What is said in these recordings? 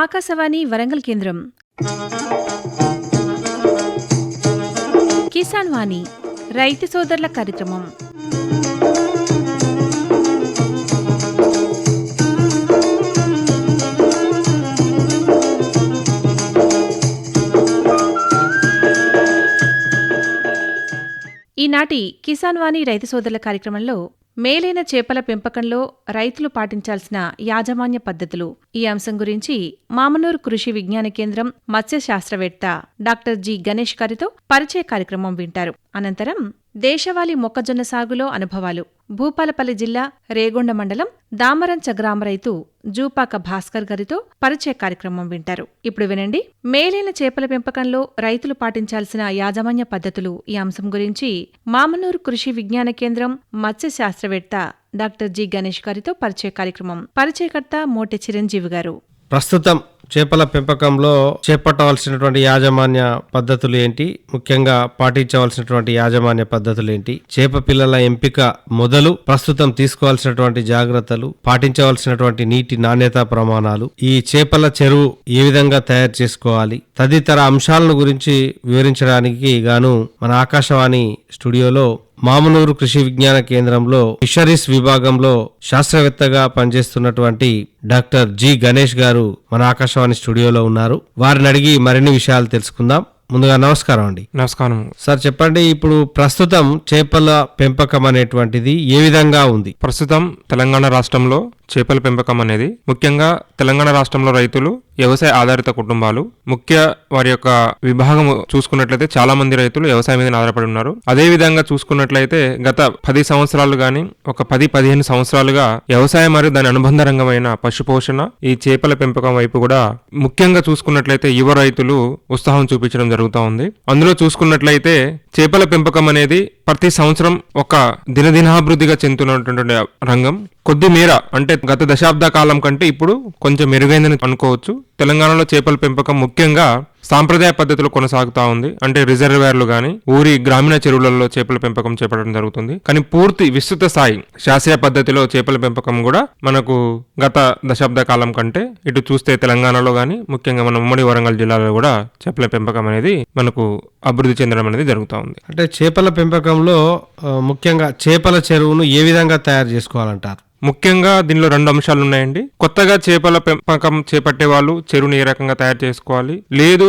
ఆకాశవాణి వరంగల్ కేంద్రం. కిసాన్ వాణి రైతు సోదరుల కార్యక్రమం. ఈనాటి కిసాన్ వాణి రైతు సోదరుల కార్యక్రమంలో మేలైన చేపల పెంపకంలో రైతులు పాటించాల్సిన యాజమాన్య పద్ధతులు. ఈ అంశం గురించి మామనూరు కృషి విజ్ఞాన కేంద్రం మత్స్య శాస్త్రవేత్త డాక్టర్ జి. గణేష్ గారితో పరిచయ కార్యక్రమం వింటారు. అనంతరం దేశవాళీ మొక్కజొన్న సాగులో అనుభవాలు. భూపాలపల్లి జిల్లా రేగొండ మండలం దామరంచ గ్రామ రైతు జూపాక భాస్కర్ గారితో పరిచయ కార్యక్రమం వింటారు. ఇప్పుడు వినండి. మేలైన చేపల పెంపకంలో రైతులు పాటించాల్సిన యాజమాన్య పద్ధతులు ఈ అంశం గురించి మామనూరు కృషి విజ్ఞాన కేంద్రం మత్స్య శాస్త్రవేత్త డాక్టర్ జి గణేష్ గారితో పరిచయ కార్యక్రమం. పరిచయకర్త మోటె చిరంజీవి గారు. ప్రస్తుతం చేపల పెంపకంలో చేపట్టవలసినటువంటి యాజమాన్య పద్ధతులు ఏంటి? ముఖ్యంగా పాటించవలసినటువంటి యాజమాన్య పద్ధతులు ఏంటి? చేప పిల్లల ఎంపిక మొదలు ప్రస్తుతం తీసుకోవాల్సినటువంటి జాగ్రత్తలు పాటించవలసినటువంటి నీటి నాణ్యత ప్రమాణాలు ఈ చేపల చెరువు ఏ విధంగా తయారు చేసుకోవాలి తదితర అంశాలను గురించి వివరించడానికి గాను మన ఆకాశవాణి స్టూడియోలో మామనూరు కృషి విజ్ఞాన కేంద్రంలో ఫిషరీస్ విభాగంలో శాస్త్రవేత్తగా పనిచేస్తున్నటువంటి డాక్టర్ జి గణేష్ గారు మన ఆకాశవాణి స్టూడియోలో ఉన్నారు. వారిని అడిగి మరిన్ని విషయాలు తెలుసుకుందాం. ముందుగా నమస్కారం అండి. నమస్కారం. సార్ చెప్పండి ఇప్పుడు ప్రస్తుతం చేపల పెంపకం అనేటువంటిది ఏ విధంగా ఉంది? ప్రస్తుతం తెలంగాణ రాష్ట్రంలో చేపల పెంపకం అనేది ముఖ్యంగా తెలంగాణ రాష్ట్రంలో రైతులు వ్యవసాయ ఆధారిత కుటుంబాలు ముఖ్య వారి యొక్క విభాగం చూసుకున్నట్లయితే చాలా మంది రైతులు వ్యవసాయం మీద ఆధారపడి ఉన్నారు. అదే విధంగా చూసుకున్నట్లయితే గత పది సంవత్సరాలు గాని ఒక పది పదిహేను సంవత్సరాలుగా వ్యవసాయం మరియు దాని అనుబంధ రంగమైన పశుపోషణ ఈ చేపల పెంపకం వైపు కూడా ముఖ్యంగా చూసుకున్నట్లయితే యువ రైతులు ఉత్సాహం చూపించడం జరుగుతూ ఉంది. అందులో చూసుకున్నట్లయితే చేపల పెంపకం అనేది ప్రతి సంవత్సరం ఒక దినదినాభివృద్ధిగా చెందుతున్నటువంటి రంగం. కొద్ది మేర అంటే గత దశాబ్ద కాలం కంటే ఇప్పుడు కొంచెం మెరుగైందని అనుకోవచ్చు. తెలంగాణలో చేపల పెంపకం ముఖ్యంగా సాంప్రదాయ పద్ధతిలో కొనసాగుతా ఉంది. అంటే రిజర్వేర్లు గాని ఊరి గ్రామీణ చెరువులలో చేపల పెంపకం చేపట్టడం జరుగుతుంది. కానీ పూర్తి విస్తృత స్థాయి శాస్త్రీయ పద్ధతిలో చేపల పెంపకం కూడా మనకు గత దశాబ్ద కాలం కంటే ఇటు చూస్తే తెలంగాణలో గాని ముఖ్యంగా మన ఉమ్మడి వరంగల్ జిల్లాలో కూడా చేపల పెంపకం అనేది మనకు అభివృద్ధి చెందడం అనేది జరుగుతూ ఉంది. అంటే చేపల పెంపకంలో ముఖ్యంగా చేపల చెరువును ఏ విధంగా తయారు చేసుకోవాలంటారు? ముఖ్యంగా దీనిలో రెండు అంశాలు ఉన్నాయండి. కొత్తగా చేపల పెంపకం చేపట్టే వాళ్ళు చెరువుని ఏ రకంగా తయారు చేసుకోవాలి? లేదు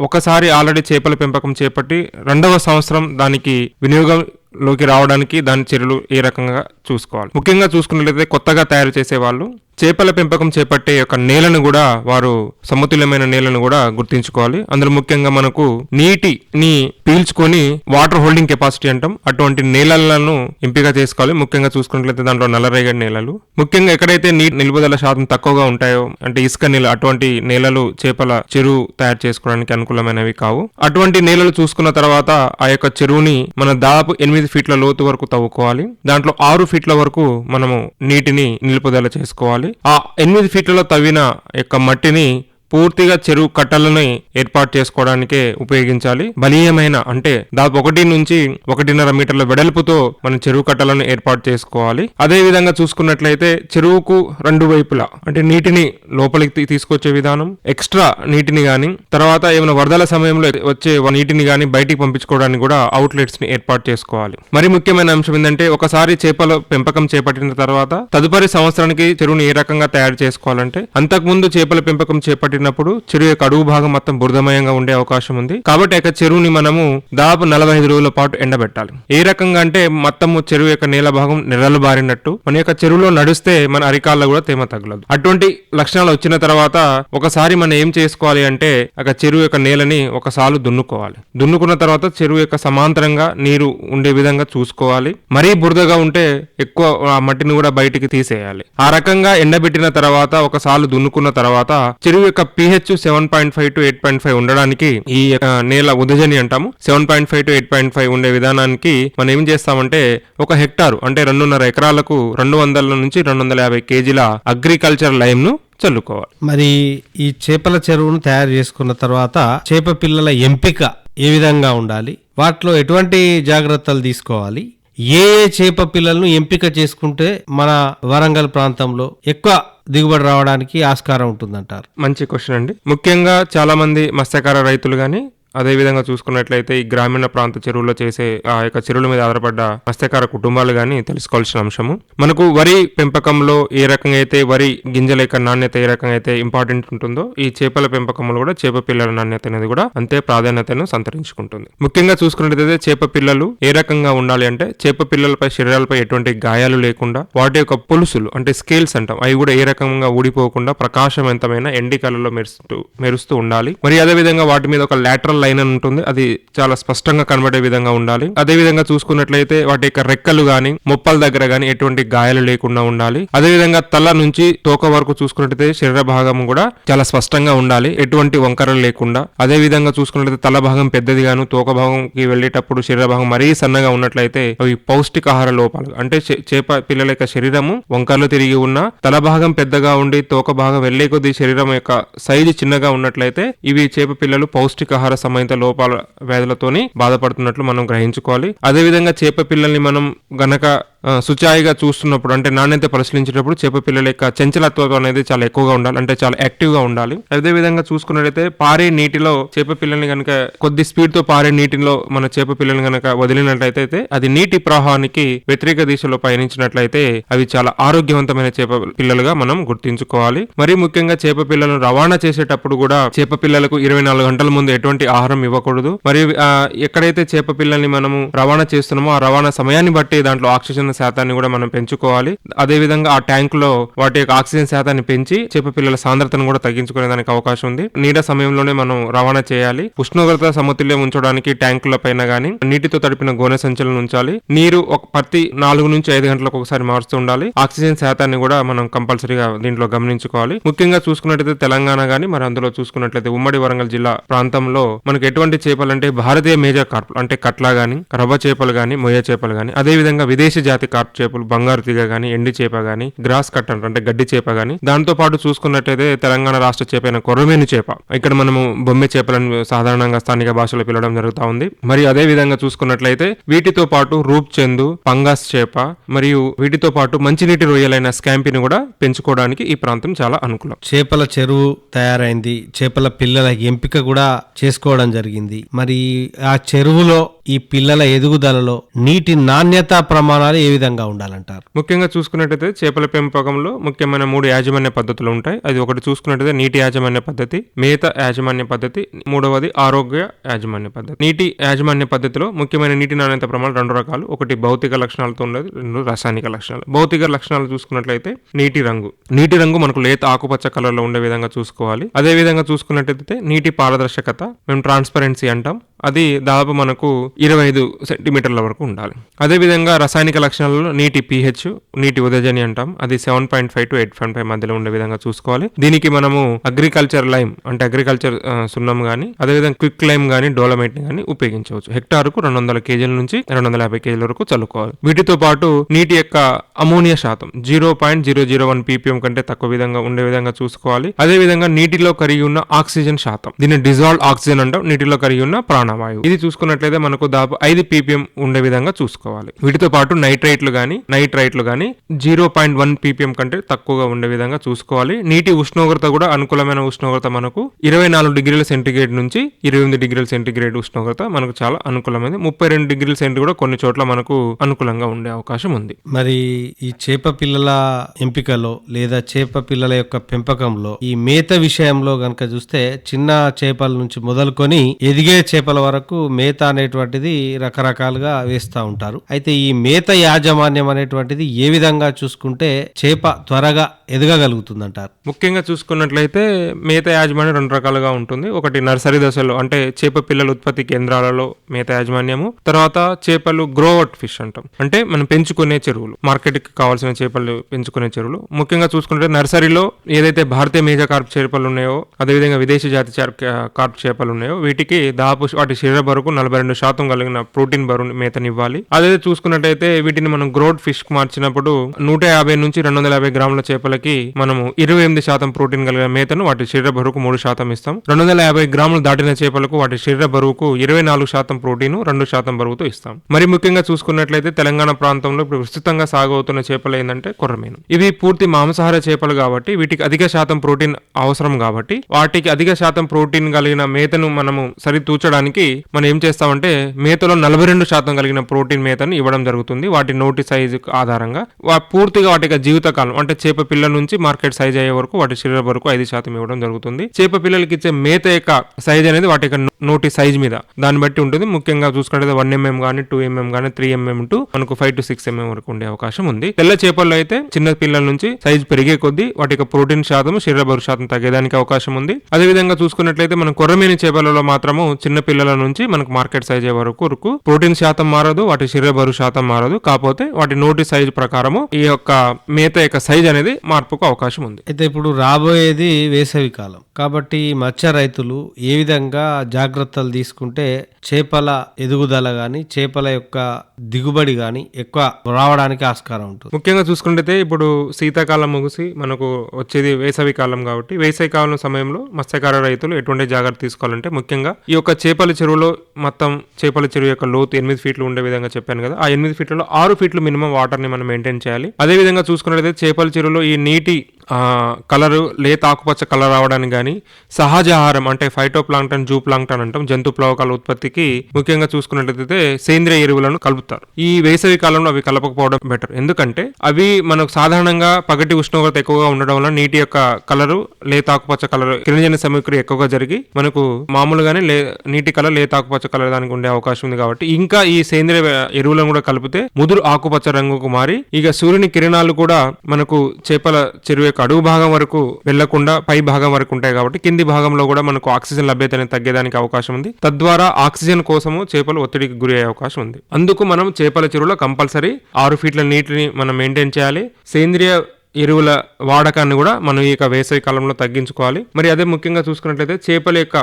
ఒకసారి ఆల్రెడీ చేపల పెంపకం చేపట్టి రెండవ సంవత్సరం దానికి వినియోగంలోకి రావడానికి దాని చర్యలు ఏ రకంగా చూసుకోవాలి? ముఖ్యంగా చూసుకున్నట్లయితే కొత్తగా తయారు చేసే వాళ్ళు చేపల పెంపకం చేపట్టే యొక్క నేలను కూడా వారు సమతుల్యమైన నేలను కూడా గుర్తించుకోవాలి. అందులో ముఖ్యంగా మనకు నీటిని పీల్చుకొని వాటర్ హోల్డింగ్ కెపాసిటీ అంటాం. అటువంటి నేలలను ఎంపిక చేసుకోవాలి. ముఖ్యంగా చూసుకున్నట్లయితే దాంట్లో నల్లరేగడి నేలలు. ముఖ్యంగా ఎక్కడైతే నీటి నిలుపుదల శాతం తక్కువగా ఉంటాయో అంటే ఇసుక నేల అటువంటి నేలలు చేపల చెరువు తయారు చేసుకోవడానికి అనుకూలమైనవి కావు. అటువంటి నేలలు చూసుకున్న తర్వాత ఆ యొక్క చెరువుని మన దాదాపు ఎనిమిది ఫీట్ల లోతు వరకు తవ్వుకోవాలి. దాంట్లో ఆరు ఫీట్ల వరకు మనము నీటిని నిలుపుదల చేసుకోవాలి. ఆ ఎనిమిది ఫీట్లలో తవ్విన యొక్క మట్టిని పూర్తిగా చెరువు కట్టలని ఏర్పాటు చేసుకోవడానికే ఉపయోగించాలి. బలీయమైన అంటే దాదాపు ఒకటి నుంచి ఒకటిన్నర మీటర్ల వెడల్పుతో మనం చెరువు కట్టలను ఏర్పాటు చేసుకోవాలి. అదే విధంగా చూసుకున్నట్లయితే చెరువుకు రెండు వైపులా అంటే నీటిని లోపలికి తీసుకొచ్చే విధానం ఎక్స్ట్రా నీటిని గాని తర్వాత ఏమైనా వరదల సమయంలో వచ్చే నీటిని గాని బయటికి పంపించుకోవడానికి కూడా అవుట్లెట్స్ని ఏర్పాటు చేసుకోవాలి. మరి ముఖ్యమైన అంశం ఏంటంటే ఒకసారి చేపల పెంపకం చేపట్టిన తర్వాత తదుపరి సంవత్సరానికి చెరువుని ఏ రకంగా తయారు చేసుకోవాలంటే అంతకుముందు చేపల పెంపకం చేపట్టినప్పుడు చెరువు యొక్క అడుగు భాగం మొత్తం బురదమయంగా ఉండే అవకాశం ఉంది. కాబట్టి యొక్క చెరువుని మనము దాదాపు నలభై ఐదు రోజుల పాటు ఎండబెట్టాలి. ఏ రకంగా అంటే మొత్తము చెరువు యొక్క నేల భాగం నెలలు బారినట్టు మన యొక్క చెరువులో నడిస్తే మన అరికాల్లో కూడా తేమ తగలదు. అటువంటి లక్షణాలు వచ్చిన తర్వాత ఒకసారి మనం ఏం చేసుకోవాలి అంటే ఒక చెరువు యొక్క నేలని ఒకసారి దున్నుకోవాలి. దున్నుకున్న తర్వాత చెరువు యొక్క సమాంతరంగా నీరు ఉండే విధంగా చూసుకోవాలి. మరీ బురదగా ఉంటే ఎక్కువ ఆ మట్టిని కూడా బయటికి తీసేయాలి. ఆ రకంగా ఎండబెట్టిన తర్వాత ఒకసారి దున్నుకున్న తర్వాత చెరువు యొక్క pH seven point five to eight point five ఉండడానికి ఈ నేల ఉదజని అంటాము. Seven point five to eight point five ఉండే విధానానికి మనం ఏం చేస్తామంటే ఒక హెక్టారు అంటే రెండున్నర ఎకరాలకు రెండు వందల నుంచి రెండు వందల యాభై కేజీల అగ్రికల్చర్ లైమ్ను చల్లుకోవాలి. మరి ఈ చేపల చెరువును తయారు చేసుకున్న తర్వాత చేప పిల్లల ఎంపిక ఏ విధంగా ఉండాలి? వాటిలో ఎటువంటి జాగ్రత్తలు తీసుకోవాలి? ఏ ఏ చేప పిల్లలను ఎంపిక చేసుకుంటే మన వరంగల్ ప్రాంతంలో ఎక్కువ దిగుబడి రావడానికి ఆస్కారం ఉంటుందంటారు? మంచి క్వశ్చన్ అండి. ముఖ్యంగా చాలా మంది మత్స్యకార రైతులు కానీ అదే విధంగా చూసుకున్నట్లయితే ఈ గ్రామీణ ప్రాంత చెరువుల్లో చేసే ఆ యొక్క చెరువుల మీద ఆధారపడ్డ మత్స్యకార కుటుంబాలు కానీ తెలుసుకోవాల్సిన అంశము. మనకు వరి పెంపకంలో ఏ రకంగా అయితే వరి గింజల యొక్క నాణ్యత ఏ రకంగా అయితే ఇంపార్టెంట్ ఉంటుందో ఈ చేపల పెంపకంలో కూడా చేప పిల్లల నాణ్యత అనేది కూడా అంతే ప్రాధాన్యతను సంతరించుకుంటుంది. ముఖ్యంగా చూసుకున్నట్లయితే చేప పిల్లలు ఏ రకంగా ఉండాలి అంటే చేప పిల్లలపై శరీరాలపై ఎటువంటి గాయాలు లేకుండా వాటి యొక్క పులుసులు అంటే స్కేల్స్ అంటాం అవి కూడా ఏ రకంగా ఊడిపోకుండా ప్రకాశవంతమైన ఎండి కళలో మెరుస్తూ మెరుస్తూ ఉండాలి. మరి అదే విధంగా వాటి మీద ఒక లాటరల్ లైన్ అని ఉంటుంది. అది చాలా స్పష్టంగా కనబడే విధంగా ఉండాలి. అదే విధంగా చూసుకున్నట్లయితే వాటి యొక్క రెక్కలు గాని మొప్పల దగ్గర గాని ఎటువంటి గాయాలు లేకుండా ఉండాలి. అదే విధంగా తల నుంచి తోక వరకు చూసుకున్నట్లయితే శరీర భాగం కూడా చాలా స్పష్టంగా ఉండాలి. ఎటువంటి వంకరలు లేకుండా. అదే విధంగా చూసుకున్నట్లయితే తల భాగం పెద్దది గాను తోక భాగంకి వెళ్ళేటప్పుడు శరీర భాగం మరీ సన్నగా ఉన్నట్లయితే అవి పౌష్టికాహార లోపాలు. అంటే చే- చేప పిల్లల యొక్క శరీరము వంకరలు తిరిగి ఉన్న తల భాగం పెద్దగా ఉండి తోక భాగం వెళ్ళే కొద్దీ శరీరం యొక్క సైజు చిన్నగా ఉన్నట్లయితే ఇవి చేప పిల్లలు పౌష్టికాహార సంబంధిత లోపాల వ్యాధులతోని బాధపడుతున్నట్లు మనం గ్రహించుకోవాలి. అదే విధంగా చేప పిల్లల్ని మనం గనక సుచాయిగా చూస్తున్నప్పుడు అంటే నాణ్యత పరిశీలించేటప్పుడు చేప పిల్లల యొక్క చంచలత్వం అనేది చాలా ఎక్కువగా ఉండాలి అంటే చాలా యాక్టివ్గా ఉండాలి. అదే విధంగా చూసుకున్నట్లయితే పారే నీటిలో చేప పిల్లల్ని కనుక కొద్ది స్పీడ్తో పారే నీటిలో మన చేప పిల్లల్ని కనుక వదిలినట్లయితే అది నీటి ప్రవాహానికి వ్యతిరేక దిశలో పయనించినట్లయితే అవి చాలా ఆరోగ్యవంతమైన చేప పిల్లలుగా మనం గుర్తించుకోవాలి. మరి ముఖ్యంగా చేప పిల్లలను రవాణా చేసేటప్పుడు కూడా చేప పిల్లలకు ఇరవై నాలుగు గంటల ముందు ఎటువంటి ఆహారం ఇవ్వకూడదు. మరియు ఎక్కడైతే చేప పిల్లల్ని మనము రవాణా చేస్తున్నామో ఆ రవాణా సమయాన్ని బట్టి దాంట్లో ఆక్సిజన్ శాతాన్ని కూడా మనం పెంచుకోవాలి. అదే విధంగా ఆ ట్యాంక్లో వాటి యొక్క ఆక్సిజన్ శాతాన్ని పెంచి చేప పిల్లల సాంద్రతను కూడా తగ్గించుకునే దానికి అవకాశం ఉంది. నీడ సమయంలోనే మనం రవాణా చేయాలి. ఉష్ణోగ్రత సమతుల్యం ఉంచడానికి ట్యాంకుల పైన గానీ నీటితో తడిపిన గోనె సంచులను ఉంచాలి. నీరు ఒక ప్రతి నాలుగు నుంచి ఐదు గంటలకు ఒకసారి మారుస్తూ ఉండాలి. ఆక్సిజన్ శాతాన్ని కూడా మనం కంపల్సరీగా దీంట్లో గమనించుకోవాలి. ముఖ్యంగా చూసుకున్నట్లయితే తెలంగాణ గానీ మరి అందులో చూసుకున్నట్లయితే ఉమ్మడి వరంగల్ జిల్లా ప్రాంతంలో మనకు ఎటువంటి చేపలు అంటే భారతీయ మేజర్ కార్ప్ అంటే కట్లా గానీ రవ్వ చేపలు గానీ మొయ్య చేపలు గానీ అదే విధంగా విదేశీ జాతి కార్ప్ చేపలు బంగారు తీగ గాని ఎండి చేప గాని గ్రాస్ కట్ అంటారు, అంటే గడ్డి చేప గాని. దాంతో పాటు చూసుకున్నట్లయితే తెలంగాణ రాష్ట్ర చేప అయిన కొర్రమేను చేప. ఇక్కడ మనము బొమ్మె చేపలను సాధారణంగా స్థానిక భాషలో పిలవడం జరుగుతూ ఉంది. మరి అదే విధంగా చూసుకున్నట్లయితే వీటితో పాటు రూప్ చెందు పంగాస్ చేప మరియు వీటితో పాటు మంచినీటి రొయ్యలైన స్కాంపిని కూడా పెంచుకోవడానికి ఈ ప్రాంతం చాలా అనుకూలం. చేపల చెరువు తయారైంది. చేపల పిల్లల ఎంపిక కూడా చేసుకోవడం జరిగింది. మరి ఆ చెరువులో ఈ పిల్లల ఎదుగుదలలో నీటి నాణ్యత ప్రమాణాలు ఏ విధంగా ఉండాలంటారు? ముఖ్యంగా చూసుకున్నట్టయితే చేపల పెంపకంలో ముఖ్యమైన మూడు యాజమాన్య పద్ధతులు ఉంటాయి. అది ఒకటి చూసుకున్నట్టయితే నీటి యాజమాన్య పద్ధతి మేత యాజమాన్య పద్ధతి మూడవది ఆరోగ్య యాజమాన్య పద్ధతి. నీటి యాజమాన్య పద్ధతిలో ముఖ్యమైన నీటి నాణ్యత ప్రమాణాలు రెండు రకాలు. ఒకటి భౌతిక లక్షణాలతో ఉండేది రెండు రాసాయనిక లక్షణాలు. భౌతిక లక్షణాలు చూసుకున్నట్లయితే నీటి రంగు. నీటి రంగు మనకు లేత ఆకుపచ్చ కలర్లో ఉండే విధంగా చూసుకోవాలి. అదే విధంగా చూసుకున్నట్టయితే నీటి పారదర్శకత మేము ట్రాన్స్పరెన్సీ అంటాం. అది దాదాపు మనకు ఇరవై ఐదు సెంటీమీటర్ల వరకు ఉండాలి. అదే విధంగా రసాయనిక లక్షణాలలో నీటి పిహెచ్ నీటి ఉదజని అంటాం. అది seven point five to eight point five మధ్యలో ఉండే విధంగా చూసుకోవాలి. దీనికి మనము అగ్రికల్చర్ లైమ్ అంటే అగ్రికల్చర్ సున్నం కానీ అదేవిధంగా క్విక్ లైమ్ కానీ డోలమైట్ గానీ ఉపయోగించవచ్చు. హెక్టార్కు రెండు వందల కేజీల నుంచి రెండు వందల యాభై కేజీల వరకు చల్లుకోవాలి. వీటితో పాటు నీటి యొక్క అమోనియా శాతం zero point zero zero one ppm కంటే తక్కువ విధంగా ఉండే విధంగా చూసుకోవాలి. అదే విధంగా నీటిలో కరిగి ఉన్న ఆక్సిజన్ శాతం. దీన్ని డిజాల్వ్ ఆక్సిజన్ అంటాం. నీటిలో కరిగి ఉన్న ప్రాణవాయువు. ఇది చూసుకున్నట్లయితే మనకు దాదాపు ఐదు పీపీఎం ఉండే విధంగా చూసుకోవాలి. వీటితో పాటు నైట్రైట్లు కానీ నైట్రైట్లు కానీ జీరో పాయింట్ వన్ పీపీఎం కంటే తక్కువగా ఉండే విధంగా చూసుకోవాలి. నీటి ఉష్ణోగ్రత కూడా అనుకూలమైన ఉష్ణోగ్రత మనకు ఇరవై నాలుగు డిగ్రీల సెంటిగ్రేడ్ నుంచి ఇరవై ఎనిమిది డిగ్రీల సెంటిగ్రేడ్ ఉష్ణోగ్రత మనకు చాలా అనుకూలమైనది ముప్పై రెండు డిగ్రీల సెంటి కూడా కొన్ని చోట్ల మనకు అనుకూలంగా ఉండే అవకాశం ఉంది. మరి ఈ చేప పిల్లల ఎంపికలో లేదా చేప పిల్లల యొక్క పెంపకంలో ఈ మేత విషయంలో గనక చూస్తే చిన్న చేపల నుంచి మొదలుకొని ఎదిగే చేపల వరకు మేత అనేటువంటిది రకరకాలుగా వేస్తూ ఉంటారు. అయితే ఈ మేత యాజమాన్యం అనేటువంటిది ఏ విధంగా చూసుకుంటే చేప త్వరగా ఎదగగలుగుతుందంటారు? ముఖ్యంగా చూసుకున్నట్లయితే మేత యాజమాన్యం రెండు రకాలుగా ఉంటుంది. ఒకటి నర్సరీ దశలో అంటే చేప పిల్లల ఉత్పత్తి కేంద్రాలలో మేత యాజమాన్యము. తర్వాత చేపలు గ్రోఅవుట్ ఫిష్ అంటాం. అంటే మనం పెంచుకునే చెరువులు మార్కెట్కి కావాల్సిన చేపలు పెంచుకునే చెరువులు. ముఖ్యంగా చూసుకుంటే నర్సరీలో ఏదైతే భారతీయ మేజ కార్ప్ చేపలు ఉన్నాయో అదేవిధంగా విదేశీ జాతి కార్ప్ చేపలు ఉన్నాయో వీటికి దాదాపు వాటి వాటి శరీర బరువుకు నలభై రెండు శాతం కలిగిన ప్రోటీన్ బరువు మేతనివ్వాలి. అదే చూసుకున్నట్టయితే వీటిని మనం గ్రోడ్ ఫిష్ మార్చినప్పుడు నూట యాభై నుంచి రెండు వందల యాభై గ్రాముల చేపలకి మనము ఇరవై ఎనిమిది శాతం ప్రోటీన్ కలిగిన మేతను వాటి శరీర బరువుకు మూడు శాతం ఇస్తాం. రెండు వందల యాభై గ్రాములు దాటిన చేపలకు వాటి శరీర బరువుకు ఇరవై నాలుగు శాతం ప్రోటీన్ రెండు శాతం బరువుతో ఇస్తాం. మరి ముఖ్యంగా చూసుకున్నట్లయితే తెలంగాణ ప్రాంతంలో ఇప్పుడు విస్తృతంగా సాగు అవుతున్న చేపలు ఏంటంటే కొర్రమీను ఇవి పూర్తి మాంసాహార చేపలు కాబట్టి వీటికి అధిక శాతం ప్రోటీన్ అవసరం కాబట్టి వాటికి అధిక శాతం ప్రోటీన్ కలిగిన మేతను మనము సరితూచడానికి మనం ఏం చేస్తామంటే మేతలో నలభై రెండు శాతం కలిగిన ప్రోటీన్ మేతను ఇవ్వడం జరుగుతుంది. వాటి నోటి సైజు ఆధారంగా. పూర్తిగా వాటి జీవితకాలం అంటే చేప పిల్ల నుంచి మార్కెట్ సైజ్ అయ్యే వరకు వాటి శరీర వరకు ఐదు శాతం ఇవ్వడం జరుగుతుంది. చేప పిల్లలకి ఇచ్చే మేత యొక్క సైజ్ అనేది వాటి యొక్క నోటి సైజ్ మీద. దాన్ని బట్టి ఉంటుంది. ముఖ్యంగా చూసుకుంటే వన్ ఎంఎం కానీ టూ ఎంఎం కానీ త్రీ ఎంఎం టు మనకు ఫైవ్ టు సిక్స్ ఎంఎం వరకు ఉండే అవకాశం ఉంది. తెల్ల చేపల్లో అయితే చిన్న పిల్లల నుంచి సైజ్ పెరిగే కొద్దీ వాటి యొక్క ప్రోటీన్ శాతం శరీర బరువు శాతం తగ్గేదానికి అవకాశం ఉంది. అదే విధంగా చూసుకున్నట్లయితే మనం కొర్రమీని చేపలలో మాత్రము చిన్న పిల్లల నుంచి మనకు మార్కెట్ సైజ్ అయ్యే వరకు ప్రోటీన్ శాతం మారదు వాటి శరీర బరువు శాతం మారదు. కాకపోతే వాటి నోటి సైజ్ ప్రకారము ఈ యొక్క మేత యొక్క సైజ్ అనేది మార్పుకు అవకాశం ఉంది. అయితే ఇప్పుడు రాబోయేది వేసవి కాలం. కాబట్టి మత్స్య రైతులు ఏ విధంగా జాగ్రత్తలు తీసుకుంటే చేపల ఎదుగుదల కానీ చేపల యొక్క దిగుబడి కానీ ఎక్కువ రావడానికి ఆస్కారం ఉంటుంది? ముఖ్యంగా చూసుకుంటే ఇప్పుడు శీతాకాలం ముగిసి మనకు వచ్చేది వేసవి కాలం కాబట్టి వేసవి కాలం సమయంలో మత్స్యకార రైతులు ఎటువంటి జాగ్రత్త తీసుకోవాలంటే ముఖ్యంగా ఈ యొక్క చేపల చెరువులో మొత్తం చేపల చెరువు యొక్క లోతు ఎనిమిది ఫీట్లు ఉండే విధంగా చెప్పాను కదా. ఆ ఎనిమిది ఫీట్లలో ఆరు ఫీట్లు మినిమం వాటర్ని మనం మెయింటైన్ చేయాలి. అదే విధంగా చూసుకున్నట్లయితే చేపల చెరువులో ఈ నీటి కలర్ లేత ఆకుపచ్చ కలర్ రావడానికి కానీ సహజ ఆహారం అంటే ఫైటో ప్లాంక్టన్ జూ ప్లాంక్టన్ అంటాం జంతు ప్లవకాల ఉత్పత్తికి ముఖ్యంగా చూసుకున్నట్లయితే సేంద్రియ ఎరువులను కలుపుతారు. ఈ వేసవి కాలంలో అవి కలపకపోవడం బెటర్ ఎందుకంటే అవి మనకు సాధారణంగా పగటి ఉష్ణోగ్రత ఎక్కువగా ఉండడం వల్ల నీటి యొక్క కలరు లేత ఆకుపచ్చ కలర్ కిరణజన సమీకరణ ఎక్కువగా జరిగి మనకు మామూలుగానే లే నీటి కలర్ లేత ఆకుపచ్చ కలర్ దానికి ఉండే అవకాశం ఉంది కాబట్టి ఇంకా ఈ సేంద్రియ ఎరువులను కూడా కలిపితే ముదురు ఆకుపచ్చ రంగుకు మారి ఇక సూర్యుని కిరణాలు కూడా మనకు చేపల చెరువు యొక్క అడుగు భాగం వరకు వెళ్ళకుండా పై భాగం వరకు ఉంటాయి కాబట్టి కింది భాగంలో కూడా మనకు ఆక్సిజన్ లభ్యత అనేది తగ్గేదానికి అవకాశం ఉంది. తద్వారా ఆక్సిజన్ కోసము చేపలు ఒత్తిడికి గురి అయ్యే అవకాశం ఉంది. అందుకు మనం చేపల చెరువులో కంపల్సరీ ఆరు ఫీట్ల నీటిని మనం మెయింటైన్ చేయాలి. సేంద్రియ ఎరువుల వాడకాన్ని కూడా మనం ఈ యొక్క వేసవి కాలంలో తగ్గించుకోవాలి. మరి అదే ముఖ్యంగా చూసుకున్నట్లయితే చేపల యొక్క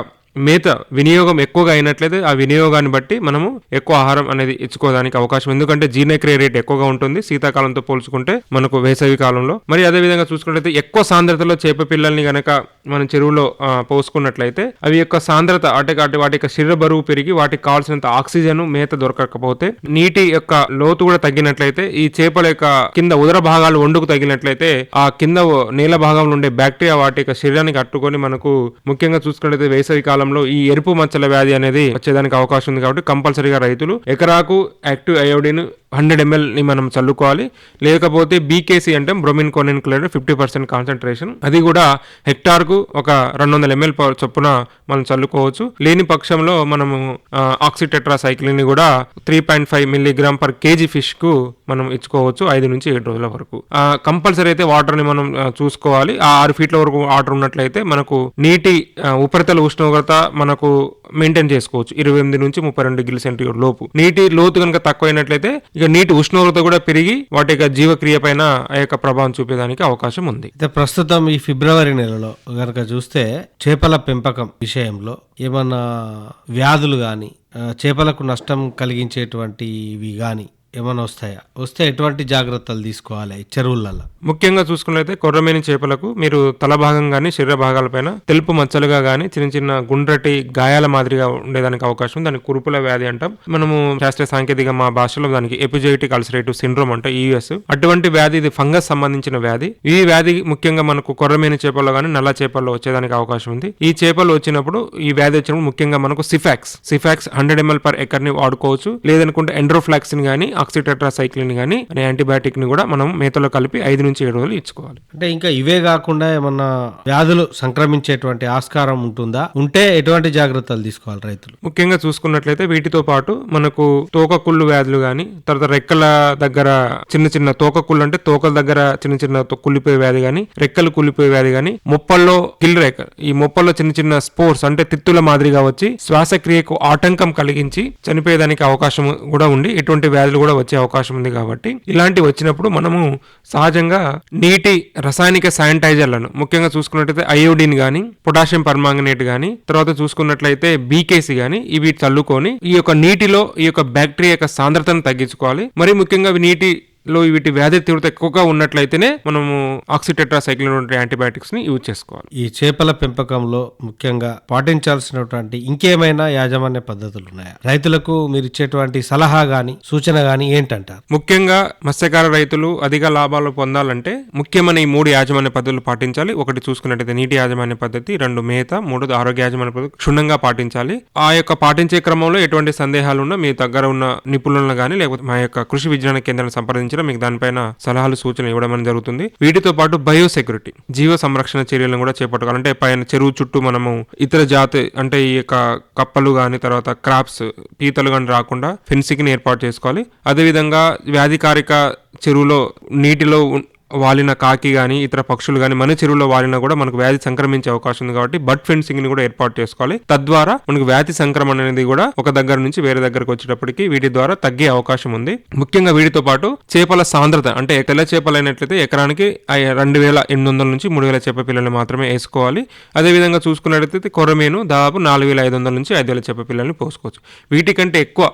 మేత వినియోగం ఎక్కువగా అయినట్లయితే ఆ వినియోగాన్ని బట్టి మనము ఎక్కువ ఆహారం అనేది ఇచ్చుకోవడానికి అవకాశం. ఎందుకంటే జీర్ణక్రియ రేట్ ఎక్కువగా ఉంటుంది. శీతాకాలంతో పోల్చుకుంటే మనకు వేసవి కాలంలో. మరి అదే విధంగా చూసుకున్నట్లయితే ఎక్కువ సాంద్రతలో చేప పిల్లల్ని గనక మనం చెరువులో పోసుకున్నట్లయితే అవి యొక్క సాంద్రత అంటే వాటి వాటి యొక్క శరీర బరువు పెరిగి వాటికి కావాల్సినంత ఆక్సిజన్ మేత దొరకకపోతే నీటి యొక్క లోతు కూడా తగ్గినట్లయితే ఈ చేపల యొక్క కింద ఉదర భాగాలు ఒండుకు తగినట్లయితే ఆ కింద నేల భాగంలో ఉండే బ్యాక్టీరియా వాటి యొక్క శరీరానికి అట్టుకొని మనకు ముఖ్యంగా చూసుకున్నట్లయితే వేసవి కాలంలో ఈ ఎరుపు మచ్చల వ్యాధి అనేది వచ్చేదానికి అవకాశం ఉంది కాబట్టి కంపల్సరీగా రైతులు ఎకరాకు యాక్టివ్ అయోడిన్ హండ్రెడ్ ఎంఎల్ని మనం చల్లుకోవాలి. లేకపోతే బీకేసీ అంటే బ్రోమిన్ కోనిన్ క్లోరైడ్ ఫిఫ్టీ పర్సెంట్ కాన్సన్ట్రేషన్ అది కూడా హెక్టార్కు ఒక రెండు వందల ఎంఎల్ చొప్పున మనం చల్లుకోవచ్చు. లేని పక్షంలో మనము ఆక్సిటెట్రాసైక్లిన్ని కూడా three point five milligram per kg ఫిష్కు మనం ఇచ్చుకోవచ్చు ఐదు నుంచి ఏడు రోజుల వరకు. కంపల్సరీ అయితే వాటర్ని మనం చూసుకోవాలి. ఆ ఆరు ఫీట్ల వరకు వాటర్ ఉన్నట్లయితే మనకు నీటి ఉపరితల ఉష్ణోగ్రత మనకు మెయింటైన్ చేసుకోవచ్చు. ఇరవై ఎనిమిది నుంచి ముప్పై రెండు డిగ్రీ సెంటీగ్రేడ్ లోపు. నీటి లోతు కనుక తక్కువైనట్లయితే ఇక నీటి ఉష్ణోగ్రత కూడా పెరిగి వాటి యొక్క జీవక్రియ పైన ఆ యొక్క ప్రభావం చూపేదానికి అవకాశం ఉంది. అయితే ప్రస్తుతం ఈ ఫిబ్రవరి నెలలో గనక చూస్తే చేపల పెంపకం విషయంలో ఏమన్నా వ్యాధులు కానీ చేపలకు నష్టం కలిగించేటువంటివి కానీ ఏమైనా వస్తాయా? వస్తే ఎటువంటి జాగ్రత్తలు తీసుకోవాలి చెరువులలో? ముఖ్యంగా చూసుకున్నట్లయితే కొర్రమేని చేపలకు మీరు తల భాగం కానీ శరీర భాగాలపైన తెలుపు మచ్చలుగా కానీ చిన్న చిన్న గుండ్రటి గాయాల మాదిరిగా ఉండేదానికి అవకాశం ఉంది. దానికి కురుపుల వ్యాధి అంటాం. మనము శాస్త్రీయ సాంకేతిక మా భాషలో దానికి ఎపిజైటిక్ అల్సరేటివ్ సిండ్రోమ్ అంటే యూఎస్ అటువంటి వ్యాధి ఇది ఫంగస్ సంబంధించిన వ్యాధి. ఈ వ్యాధి ముఖ్యంగా మనకు కొర్రమేని చేపల్లో కానీ నల్ల చేపల్లో వచ్చేదానికి అవకాశం ఉంది. ఈ చేపలు వచ్చినప్పుడు ఈ వ్యాధి వచ్చినప్పుడు ముఖ్యంగా మనకు Cifax. Cifax hundred ml per ఎకర్ని వాడుకోవచ్చు. లేదనుకుంటే ఎండ్రోఫ్లాక్సిన్ కానీ ఆక్సిటెట్రాసైక్లిన్ గానీ అనే యాంటీబయాటిక్ని కూడా మనం మేతలో కలిపి ఐదు నుంచి ఏడు రోజులు ఇచ్చుకోవాలి. అంటే ఇంకా ఇవే కాకుండా ఏమన్నా వ్యాధులు సంక్రమించేటువంటి ఆస్కారం ఉంటుందా? ఉంటే ఎటువంటి జాగ్రత్తలు తీసుకోవాలి రైతులు? ముఖ్యంగా చూసుకున్నట్లయితే వీటితో పాటు మనకు తోకకుళ్ళు వ్యాధులు గాని తర్వాత రెక్కల దగ్గర చిన్న చిన్న తోకకుళ్ళు అంటే తోకల దగ్గర చిన్న చిన్న కుళ్ళిపోయే వ్యాధి గాని రెక్కలు కుళ్ళిపోయే వ్యాధి గాని మొప్పల్లో కిల్ రేక ఈ మొప్పల్లో చిన్న చిన్న స్పోర్స్ అంటే తిత్తుల మాదిరిగా వచ్చి శ్వాసక్రియకు ఆటంకం కలిగించి చనిపోయేదానికి అవకాశం కూడా ఉండి ఇటువంటి వ్యాధులు కూడా కూడా వచ్చే అవకాశం ఉంది కాబట్టి ఇలాంటి వచ్చినప్పుడు మనము సహజంగా నీటి రసాయనిక శానిటైజర్లను ముఖ్యంగా చూసుకున్నట్లయితే అయోడిన్ కానీ పొటాషియం పర్మాంగనేట్ కానీ తర్వాత చూసుకున్నట్లయితే బీకేసీ కానీ ఇవి చల్లుకొని ఈ యొక్క నీటిలో ఈ యొక్క బ్యాక్టీరియా యొక్క సాంద్రతను తగ్గించుకోవాలి. మరి ముఖ్యంగా నీటి నీటిలో వీటి వ్యాధి తీవ్రత ఎక్కువగా ఉన్నట్లయితేనే మనము ఆక్సిటెట్రాసైక్లిన్ యాంటీబయాటిక్స్ని యూజ్ చేసుకోవాలి. ఈ చేపల పెంపకంలో ముఖ్యంగా పాటించాల్సినటువంటి ఇంకేమైనా యాజమాన్య పద్ధతులు ఉన్నాయా రైతులకు మీరు ఇచ్చేటువంటి సలహా గాని సూచన గాని ఏంటంటారు? ముఖ్యంగా మత్స్యకార రైతులు అధిక లాభాలు పొందాలంటే ముఖ్యమైన ఈ మూడు యాజమాన్య పద్ధతులు పాటించాలి. ఒకటి చూసుకున్నట్టయితే నీటి యాజమాన్య పద్ధతి రెండు మేత మూడు ఆరోగ్య యాజమాన్య పద్ధతి క్షుణ్ణంగా పాటించాలి. ఆ యొక్క పాటించే క్రమంలో ఎటువంటి సందేహాలు ఉన్నా మీ దగ్గర ఉన్న నిపుణులను కానీ లేకపోతే మా యొక్క కృషి విజ్ఞాన కేంద్రాన్ని సంబంధించిన మీకు దానిపైన సలహాలు సూచనలు ఇవ్వడం జరుగుతుంది. వీటితో పాటు బయోసెక్యూరిటీ జీవ సంరక్షణ చర్యలను కూడా చేపట్టుకోవాలి. అంటే పైన చెరువు చుట్టూ మనము ఇతర జాతి అంటే ఈ యొక్క కప్పలు కానీ తర్వాత క్రాప్స్ పీతలు కానీ రాకుండా ఫెన్సింగ్ ఏర్పాటు చేసుకోవాలి. అదేవిధంగా వ్యాధికారిక చెరువులో నీటిలో వాలిన కాకి కానీ ఇతర పక్షులు కానీ మన చెరువులో వాలినా కూడా మనకు వ్యాధి సంక్రమించే అవకాశం ఉంది కాబట్టి బర్డ్ ఫెన్సింగ్ని కూడా ఏర్పాటు చేసుకోవాలి. తద్వారా మనకు వ్యాధి సంక్రమణ అనేది కూడా ఒక దగ్గర నుంచి వేరే దగ్గరకు వచ్చేటప్పటికి వీటి ద్వారా తగ్గే అవకాశం ఉంది. ముఖ్యంగా వీటితో పాటు చేపల సాంద్రత అంటే తెల్ల చేపలు అయినట్లయితే ఎకరానికి రెండు వేల ఎనిమిది వందల నుంచి మూడు వేల చేప పిల్లల్ని మాత్రమే వేసుకోవాలి. అదేవిధంగా చూసుకున్నట్లయితే కొరమేను దాదాపు నాలుగు వేల ఐదు వందల నుంచి ఐదు వేల చేప పిల్లల్ని పోసుకోవచ్చు. వీటికంటే ఎక్కువ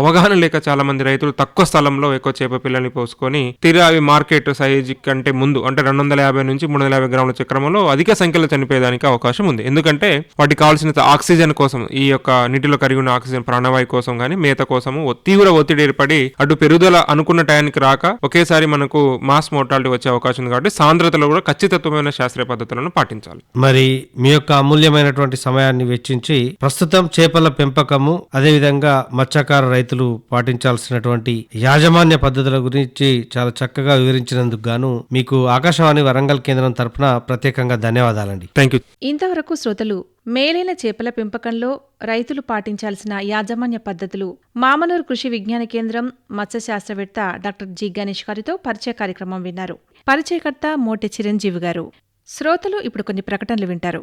అవగాహన లేక చాలా మంది రైతులు తక్కువ స్థలంలో ఎక్కువ చేప పిల్లల్ని పోసుకొని తిరిగి అవి మార్కెట్ సైజ్ కంటే ముందు అంటే రెండు వందల యాభై నుంచి మూడు వందల యాభై గ్రాముల చక్రంలో అధిక సంఖ్యలో చనిపోయేదానికి అవకాశం ఉంది. ఎందుకంటే వాటికి కావాల్సిన ఆక్సిజన్ కోసం ఈ యొక్క నీటిలో కరిగి ఉన్న ఆక్సిజన్ ప్రాణవాయు కోసం కానీ మేత కోసము తీవ్ర ఒత్తిడి ఏర్పడి అటు పెరుగుదల అనుకున్న టయానికి రాక ఒకేసారి మనకు మాస్ మోర్టాలిటీ వచ్చే అవకాశం ఉంది కాబట్టి సాంద్రతలో కూడా ఖచ్చితత్వమైన శాస్త్రీయ పద్ధతులను పాటించాలి. మరి మీ యొక్క అమూల్యమైనటువంటి సమయాన్ని వెచ్చించి ప్రస్తుతం చేపల పెంపకము అదేవిధంగా మత్స్యకార రైతులు పాటించాల్సినటువంటి యాజమాన్య పద్ధతుల గురించి చాలా చక్కగా వివరించినందుకు గాను మీకు ఆకాశవాణి వరంగల్ కేంద్రం తరపున ప్రత్యేకంగా ధన్యవాదాలండి. థ్యాంక్ యూ ఇంతవరకు శ్రోతలు మేలైన చేపల పెంపకంలో రైతులు పాటించాల్సిన యాజమాన్య పద్ధతులు మామనూరు కృషి విజ్ఞాన కేంద్రం మత్స్యశాస్త్రవేత్త డాక్టర్ జి గణేష్ గారితో పరిచయ కార్యక్రమం విన్నారు. పరిచయకర్త మోటె చిరంజీవి గారు. శ్రోతలు ఇప్పుడు కొన్ని ప్రకటనలు వింటారు.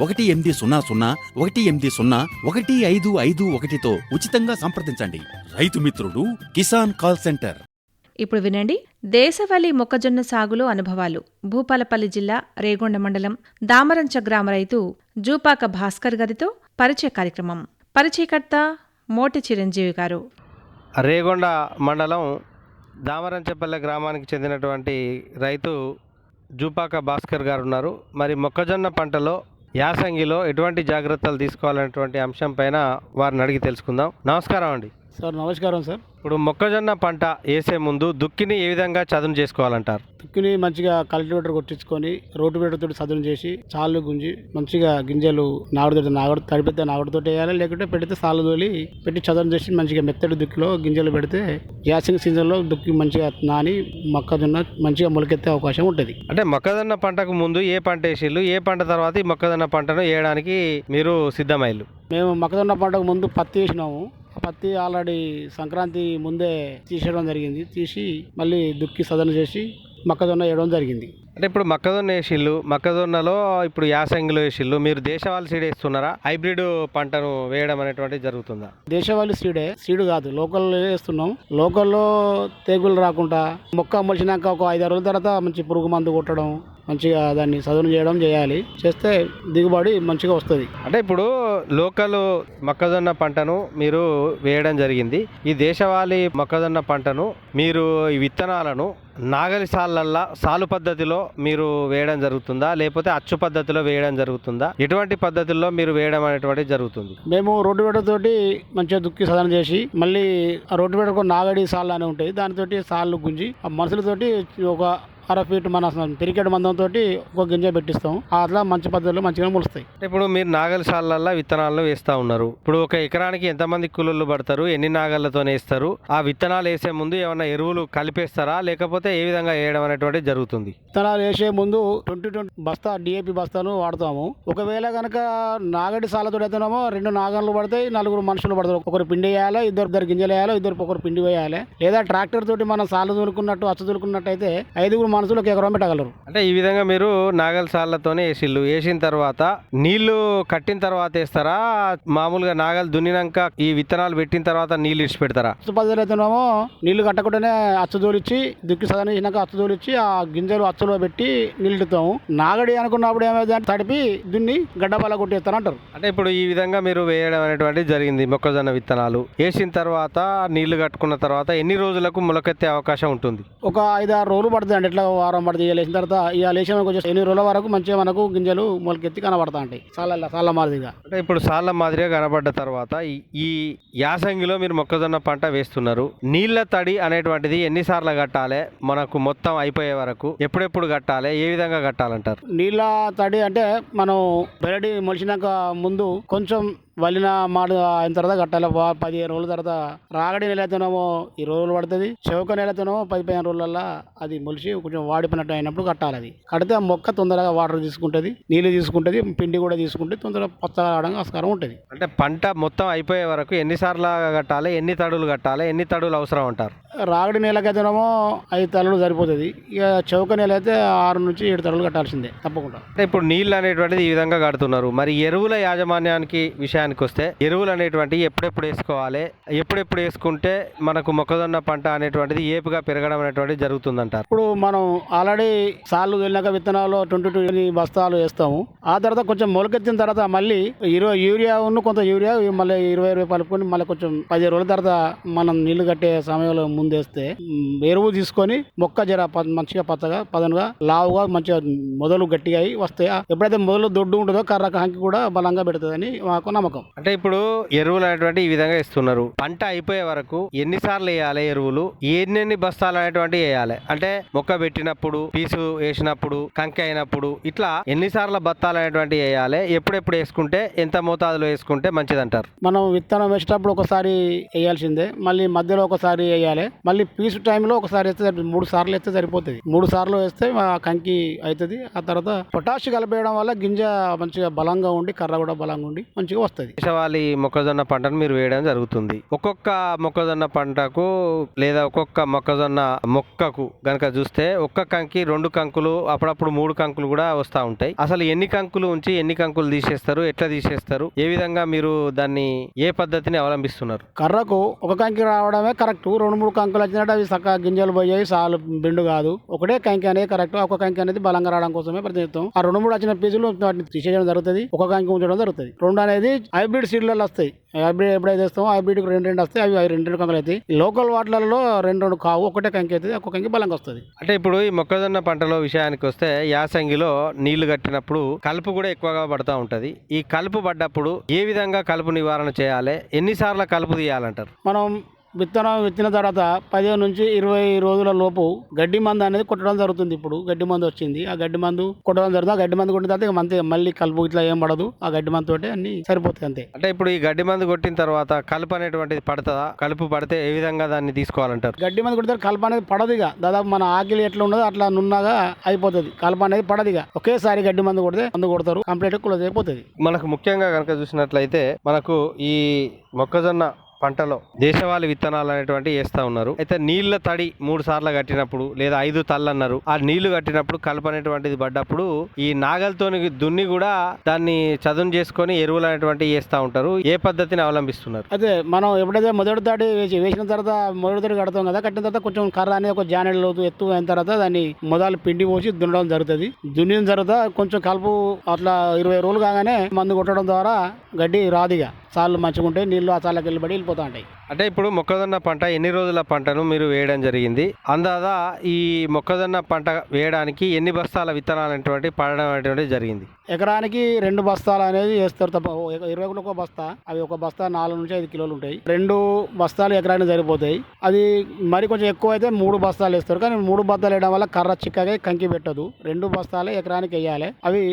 ఒకటి ఎనిమిది సున్నా సున్నా ఒకటి ఎనిమిది సున్నా ఒకటి ఐదు ఐదు ఒకటితో ఉచితంగా సంప్రదించండి. రైతు మిత్రుడు కిసాన్ కాల్ సెంటర్. ఇప్పుడు వినండి. దేశవాళీ మొక్కజొన్న సాగులో అనుభవాలు. భూపాలపల్లి జిల్లా రేగొండ మండలం దామరంచ గ్రామ రైతు జూపాక భాస్కర్ గారితో పరిచయ కార్యక్రమం. పరిచయకర్త మోటి చిరంజీవి గారు. రేగొండ మండలం దామరంచెపల్లె గ్రామానికి చెందినటువంటి రైతు జూపాక భాస్కర్ గారు ఉన్నారు. మరి మొక్కజొన్న పంటలో యాసంగిలో ఎటువంటి జాగ్రత్తలు తీసుకోవాలనేటువంటి అంశం పైన వారిని అడిగి తెలుసుకుందాం. నమస్కారం అండి. సార్ నమస్కారం సార్. ఇప్పుడు మొక్కజొన్న పంట వేసే ముందు దుక్కిని ఏ విధంగా చదును చేసుకోవాలంటారు? తుక్కిని మంచిగా కల్టివేటర్ కొట్టించుకొని రోటివేటర్ తోటి సదును చేసి చాలు గుంజి మంచిగా గింజలు నాగుడుతో నాగడు తడిపితే నాగుడుతో వేయాలి. లేకుంటే పెడితే సాలు తోలి పెట్టి చదును చేసి మంచిగా మెత్తడి దుక్కిలో గింజలు పెడితే యాసింగ్ సీజన్లో దుక్కి మంచిగా నాని మొక్కజొన్న మంచిగా మొలకెత్తే అవకాశం ఉంటుంది. అంటే మొక్కజొన్న పంటకు ముందు ఏ పంట వేసిళ్ళు? ఏ పంట తర్వాత ఈ మొక్కజొన్న పంటను వేయడానికి మీరు సిద్ధమైళ్ళు మేము మొక్కజొన్న పంటకు ముందు పత్తి వేసినాము. పత్తి ఆల్రెడీ సంక్రాంతి ముందే తీసేయడం జరిగింది. తీసి మళ్ళీ దుక్కి సదన చేసి మొక్కజొన్న వేయడం జరిగింది. అంటే ఇప్పుడు మొక్కజొన్న వేసిళ్ళు మొక్కజొన్నలో ఇప్పుడు యాసంగిలో వేసిళ్ళు మీరు దేశవాళీ సీడ్ వేస్తున్నారా? హైబ్రిడ్ పంటను వేయడం అనేటువంటిది జరుగుతుందా? దేశవాళీ సీడే సీడు కాదు లోకల్ వేస్తున్నాం. లోకల్లో తెగులు రాకుండా మొక్క మొలిచినాక ఒక ఐదు రోజుల తర్వాత మంచి పురుగు మందు కొట్టడం మంచిగా దాన్ని చదును చేయడం చేయాలి. చేస్తే దిగుబడి మంచిగా వస్తుంది. అంటే ఇప్పుడు లోకల్ మొక్కజొన్న పంటను మీరు వేయడం జరిగింది. ఈ దేశవాళీ మొక్కజొన్న పంటను మీరు ఈ విత్తనాలను నాగలి సాళ్ళల్లో సాలు పద్ధతిలో మీరు వేయడం జరుగుతుందా? లేకపోతే అచ్చు పద్ధతిలో వేయడం జరుగుతుందా? ఎటువంటి పద్ధతుల్లో మీరు వేయడం అనేటువంటిది జరుగుతుంది. మేము రోడ్డు వేట తోటి మంచిగా దుక్కి సదన చేసి మళ్ళీ ఆ రోడ్డు వేటకు నాగడి సాళ్ళు అని ఉంటాయి. దానితోటి సాళ్ళు గుంజి ఆ మనుషులతోటి ఒక అర ఫీట్ మన పెరికెడ్ మందంతో ఒక గింజ పెట్టిస్తాం. అట్లా మంచి పద్ధతిలో మంచిగా మొలుస్తాయి. ఇప్పుడు మీరు నాగలి సాళ్ళల్లో విత్తనాలను వేస్తా ఉన్నారు. ఇప్పుడు ఒక ఎకరానికి ఎంతమంది కూలీలు పడతారు? ఎన్ని నాగళ్ళతో వేస్తారు? ఆ విత్తనాలు వేసే ముందు ఏమైనా ఎరువులు కలిపేస్తారా? లేకపోతే ఏ విధంగా వేయడం అనేటువంటిది జరుగుతుంది? విత్తనాలు వేసే ముందు ట్వంటీ ట్వంటీ బస్తా డిఏపి బస్తాను వాడతాము. ఒకవేళ కనుక నాగడి సాలతో అయితేనేమో రెండు నాగన్లు పడతాయి నలుగురు మనుషులు పడతారు. ఒకరు పిండి వేయాలి ఇద్దరు ఇద్దరు గింజలు వేయాలి ఇద్దరు ఒకరు పిండి వేయాలి. లేదా ట్రాక్టర్ తోటి మనం సాలు తోలుకున్నట్టు అచ్చు తోలుకున్నట్టు అయితే ఐదుగురు మనుషులు ఒక ఎకరం పెట్టగలరు. అంటే ఈ విధంగా మీరు నాగలి సాళ్ళతోనే వేసిళ్ళు. వేసిన తర్వాత నీళ్ళు కట్టిన తర్వాత వేస్తారా? మామూలుగా నాగలు దున్నినాక ఈ విత్తనాలు పెట్టిన తర్వాత నీళ్ళు ఇడిచి పెడతారా అచ్చు పద్ధతి అయితేనేమో నీళ్ళు కట్టకుండానే అచ్చు తోలిచ్చి దుక్కి సదన చేసినాక అచ్చు తోలిచ్చి ఆ గింజలు అచ్చులో పెట్టి నిలుతాము నాగడి అనుకున్నప్పుడు ఏమైంది అంటే తడిపి దున్ని గడ్డపాల కొట్టేస్తారు అంటారు. అంటే ఇప్పుడు ఈ విధంగా మీరు వేయడం అనేటువంటిది జరిగింది మొక్కజొన్న విత్తనాలు. వేసిన తర్వాత నీళ్ళు కట్టుకున్న తర్వాత ఎన్ని రోజులకు మొలకెత్తే అవకాశం ఉంటుంది? ఒక ఐదు ఆరు రోజులు పడుతుంది అండి ఇట్లా వారం పడుతుంది. ఇక లేచిన తర్వాత ఇక లేచిన ఎనిమిది రోజుల వరకు మంచిగా మనకు గింజలు మొలకెత్తి కనబడతా ఉంటాయి చాలా చాలా మాదిరిగా. అంటే ఇప్పుడు సాళ్ళ మాదిరిగా కనబడ్డ తర్వాత ఈ- ఈ యాసంగిలో మీరు మొక్కజొన్న పంట వేస్తున్నారు. నీళ్ళ తడి అనేటువంటిది ఎన్నిసార్లు కట్టాలి? మనకు మొత్తం అయిపోయే వరకు ఎప్పుడెప్పుడు కట్టాలి? ఏ విధంగా కట్టాలంటారు? నీళ్ళ తడి అంటే మనం బెరడి మొలిచినాక ముందు కొంచెం వలిన మాడు అయిన తర్వాత కట్టాలి పదిహేను రోజుల తర్వాత రాగడి నెల అయితేనేమో ఇరవై రోజులు పడుతుంది చౌక నెల అయితేనేమో పది పదిహేను రోజులల్లో అది మొలిచి కొంచెం వాడిపోయినట్టు అయినప్పుడు కట్టాలి అది. కడితే ఆ మొక్క తొందరగా వాటర్ తీసుకుంటుంది నీళ్ళు తీసుకుంటుంది పిండి కూడా తీసుకుంటే తొందరగా పచ్చగా రావడానికి ఆస్కారం ఉంటుంది. అంటే పంట మొత్తం అయిపోయే వరకు ఎన్నిసార్లు కట్టాలి ఎన్ని తడులు కట్టాలి ఎన్ని తడులు అవసరం అంటారు? రాగడి నెలకైతేనేమో ఐదు తలలు సరిపోతుంది ఇక చౌక నెల అయితే ఆరు నుంచి ఏడు తలలు కట్టాల్సిందే తప్పకుండా. అంటే ఇప్పుడు నీళ్ళు అనేటువంటిది ఈ విధంగా కడుతున్నారు. మరి ఎరువుల యాజమాన్యానికి విషయానికి వస్తే ఎరువులు అనేటువంటివి ఎప్పుడెప్పుడు వేసుకోవాలి? ఎప్పుడెప్పుడు వేసుకుంటే మనకు మొక్కజొన్న పంట అనేటువంటిది ఏపుగా పెరగడం అనేటువంటిది జరుగుతుందంటారు? ఇప్పుడు మనం ఆల్రెడీ సార్లు వెళ్ళినాక విత్తనాలు ట్వంటీ ట్వంటీ బస్తాలు వేస్తాము. ఆ తర్వాత కొంచెం మొలకెత్తిన తర్వాత మళ్ళీ ఇరవై యూరియా ఉన్న కొంత యూరియా మళ్ళీ ఇరవై ఇరవై కలుపుకొని మళ్ళీ కొంచెం పది రోజుల తర్వాత మనం నీళ్ళు కట్టే సమయంలో ముందేస్తే ఎరువు తీసుకొని మొక్క జర మంచిగా పచ్చగా పదనుగా లావుగా మంచిగా మొదలు గట్టిగా అయి వస్తాయి. ఎప్పుడైతే మొదలు దొడ్డు ఉంటుందో కర్ర కంకి కూడా బలంగా పెడుతుందని మాకు నమ్మకం. అంటే ఇప్పుడు ఎరువులు అనేటువంటి ఈ విధంగా ఇస్తున్నారు. పంట అయిపోయే వరకు ఎన్నిసార్లు వేయాలి ఎరువులు? ఎన్నెన్ని బస్తాలు అనేటువంటి వేయాలి? అంటే మొక్క పెట్టినప్పుడు పీసు వేసినప్పుడు కంకి అయినప్పుడు ఇట్లా ఎన్నిసార్లు బత్తాలు అనేటువంటి వేయాలి? ఎప్పుడెప్పుడు వేసుకుంటే ఎంత మోతాదులో వేసుకుంటే మంచిదంటారు? మనం విత్తనం వేసేటప్పుడు ఒకసారి వేయాల్సిందే. మళ్ళీ మధ్యలో ఒకసారి వేయాలి. మళ్ళీ పీసు టైంలో ఒకసారి వేస్తే. మూడు సార్లు వేస్తే సరిపోతుంది. మూడు సార్లు వేస్తే కంకి అవుతుంది ఆ తర్వాత పొటాష్ కలిపేయడం వల్ల గింజ మంచిగా బలంగా ఉండి కర్ర కూడా బలంగా ఉండి మంచిగా వస్తుంది. దేశవాళీ మొక్కజొన్న పంటను మీరు వేయడం జరుగుతుంది. ఒక్కొక్క మొక్కజొన్న పంటకు లేదా ఒక్కొక్క మొక్కజొన్న మొక్కకు గనక చూస్తే ఒక్క కంకి రెండు కంకులు అప్పుడప్పుడు మూడు కంకులు కూడా వస్తూ ఉంటాయి. అసలు ఎన్ని కంకులు ఉంచి ఎన్ని కంకులు తీసేస్తారు ఎట్లా తీసేస్తారు ఏ విధంగా మీరు దాన్ని ఏ పద్ధతిని అవలంబిస్తున్నారు? కర్రకు ఒక కంకి రావడమే కరెక్ట్. రెండు మూడు కంకులు వచ్చినట్టు అవి చక్కగా గింజలు పోయాయి సాలు బెండు కాదు. ఒకటే కంకి అనేది కరెక్ట్. ఒక కంకి అనేది బలంగా రావడం కోసమే ప్రయత్నిస్తాం ఆ రెండు మూడు వచ్చిన పీసులు వాటిని తీసేయడం జరుగుతుంది. ఒక కంకి ఉంచడం జరుగుతుంది. రెండు అనేది హైబ్రిడ్ సీడ్లలో వస్తాయి. హైబ్రిడ్ ఎప్పుడైతే వేస్తామో హైబ్రిడ్ రెండు రెండు వస్తాయి అవి అవి రెండు రెండు కంకులు అవుతాయి. లోకల్ వాటిలలో రెండు రెండు కావు ఒకటే కంకి అవుతుంది ఒక్క కంకి బలంగా వస్తుంది. అంటే ఇప్పుడు ఈ మొక్కజొన్న పంటలో విషయానికి వస్తే యాసంగిలో నీళ్ళు కట్టినప్పుడు కలుపు కూడా ఎక్కువగా పడుతూ ఉంటది. ఈ కలుపు పడ్డప్పుడు ఏ విధంగా కలుపు నివారణ చేయాలి? ఎన్నిసార్లు కలుపు తీయాలంటారు? మనం విత్తనం విత్తిన తర్వాత పదిహేను నుంచి ఇరవై రోజుల లోపు గడ్డి మందు అనేది కొట్టడం జరుగుతుంది. ఇప్పుడు గడ్డి మందు వచ్చింది. ఆ గడ్డి మందు కొట్టడం జరుగుతుంది. ఆ గడ్డి మందు కొట్టిన తర్వాత మంతే మళ్ళీ కలుపు ఇట్లా ఏం పడదు. ఆ గడ్డి మందు తోటి అన్ని సరిపోతాయి అంతే. అంటే ఇప్పుడు ఈ గడ్డి మందు కొట్టిన తర్వాత కలుపు అనేటువంటిది పడుతుందా? కలుపు పడితే ఏ విధంగా దాన్ని తీసుకోవాలంటారు? గడ్డి మందు కొడితే కలుపు అనేది పడదు ఇక. దాదాపు మన ఆకిలి ఎట్లా ఉండదో అట్లా నున్నగా అయిపోతుంది. కలుపు అనేది పడదు ఇక. ఒకేసారి గడ్డి మందు కొడితే మందు కొడతారు. కంప్లీట్ క్లోజ్ అయిపోతుంది. మనకు ముఖ్యంగా కనుక చూసినట్లయితే మనకు ఈ మొక్కజొన్న పంటలో దేశవాళీ విత్తనాలు అనేటువంటి వేస్తా ఉన్నారు. అయితే నీళ్ళ తడి మూడు సార్లు కట్టినప్పుడు లేదా ఐదు తల్లు అన్నారు. ఆ నీళ్ళు కట్టినప్పుడు కలప అనేటువంటిది పడ్డప్పుడు ఈ నాగలతోని దున్ని కూడా దాన్ని చదును చేసుకొని ఎరువులు అనేటువంటివి వేస్తా ఉంటారు. ఏ పద్ధతిని అవలంబిస్తున్నారు? అయితే మనం ఎప్పుడైతే మొదటి వేసి వేసిన తర్వాత మొదటి దాడి కడతాం కదా కట్టిన తర్వాత కొంచెం కర్ర అనేది ఒక జానెడ్ లోతు ఎత్తు అయిన తర్వాత దాన్ని మొదలు పిండి పోసి దున్నడం జరుగుతుంది. దున్నిన తర్వాత కొంచెం కలుపు అట్లా ఇరవై రోజులు కాగానే మందు కొట్టడం ద్వారా గడ్డి రాదిగా సార్లు మంచిగా ఉంటాయి నీళ్ళు ఆ చాళ్ళకి వెళ్ళి పడి వెళ్ళిపోతూ ఉంటాయి. అంటే ఇప్పుడు మొక్కజొన్న పంట ఎన్ని రోజుల పంటను మీరు వేయడం జరిగింది? అందాదా ఈ మొక్కజొన్న పంట వేయడానికి ఎన్ని బస్తాల విత్తనాలు అనేటువంటి పడడం అనేటువంటి జరిగింది? ఎకరానికి రెండు బస్తాలు అనేది వేస్తారు తప్ప ఇరవై ఒకటి ఒక బస్తా అవి ఒక బస్తా నాలుగు నుంచి ఐదు కిలోలు ఉంటాయి. రెండు బస్తాలు ఎకరానికి సరిపోతాయి. అది మరి కొంచెం ఎక్కువ అయితే మూడు బస్తాలు వేస్తారు. కానీ మూడు బస్తాలు వేయడం వల్ల కర్ర చిక్కగా కంకి పెట్టదు. రెండు బస్తాలే ఎకరానికి వేయాలి. అవి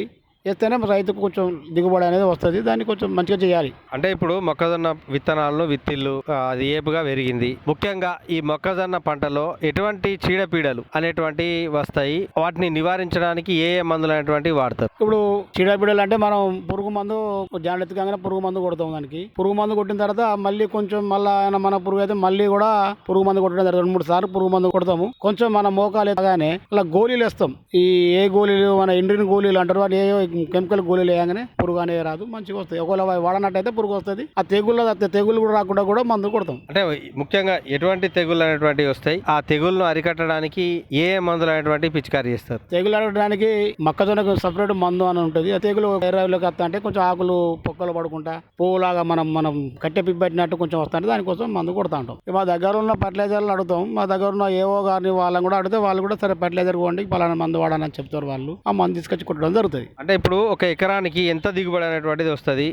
వేస్తేనే రైతుకు కొంచెం దిగుబడి అనేది వస్తుంది. దాన్ని కొంచెం మంచిగా చేయాలి. అంటే ఇప్పుడు మొక్కజొన్న విత్తనాలను విత్తిళ్ళు అది ఏపుగా పెరిగింది. ముఖ్యంగా ఈ మొక్కజొన్న పంటలో ఎటువంటి చీడపీడలు అనేటువంటి వస్తాయి? వాటిని నివారించడానికి ఏ ఏ మందులు అనేటువంటివి వాడతారు? ఇప్పుడు చీడపీడలు అంటే మనం పురుగు మందు జాగ్రత్తగానే పురుగు మందు కొడతాం దానికి. పురుగు మందు కొట్టిన తర్వాత మళ్ళీ కొంచెం మళ్ళీ మన పురుగు అయితే మళ్ళీ కూడా పురుగు మందు కొట్టడం జరుగుతుంది. రెండు మూడు సార్లు పురుగు మందు కొడతాము. కొంచెం మన మోకాలు ఎత్తగానే అలా గోళీలు వేస్తాం. ఈ ఏ గోళీలు మన ఇండియన్ గోళీలు అంటారు. వాటి ఏ కెమికల్ గోళీలు వేయగానే పురుగు అనేది రాదు మంచిగా వస్తాయి ఒకవేళ వాడనట్టయితే పురుగు వస్తుంది. ఆ తెగుళ్ళు తెగుళ్ళు కూడా రాకుండా కూడా మందు కొడతాం. అంటే ముఖ్యంగా ఎటువంటి తెగుళ్ళు అనేటువంటివి వస్తాయి ఆ తెగుళ్ళను అరికట్టడానికి ఏ మందులు అనేటువంటివి పిచికారీ చేస్తారు? తెగులు అడగడానికి మొక్కజొన్నకు సపరేట్ మందు అని ఉంటుంది. ఆ తెగులు ఎర్రలోకి వస్తా అంటే కొంచెం ఆకులు పొక్కలు పడుకుంటా పువ్వులాగా మనం మనం కట్టె పిప్పి పెట్టినట్టు కొంచెం వస్తుంటే దానికోసం మందు కొడతా ఉంటాం. మా దగ్గర ఉన్న ఫర్టిలైజర్లు అడుగుతాం. మా దగ్గర ఉన్న ఏవో గారిని వాళ్ళని కూడా అడిగితే వాళ్ళు కూడా సరే ఫర్టిలైజర్ పోండి పలానా మందు వాడని చెప్తారు వాళ్ళు. ఆ మందు తీసుకొచ్చి కొట్టడం జరుగుతుంది. అంటే ఇప్పుడు ఒక ఎకరానికి ఎంత దిగుబడి అనేటువంటిది వస్తుంది?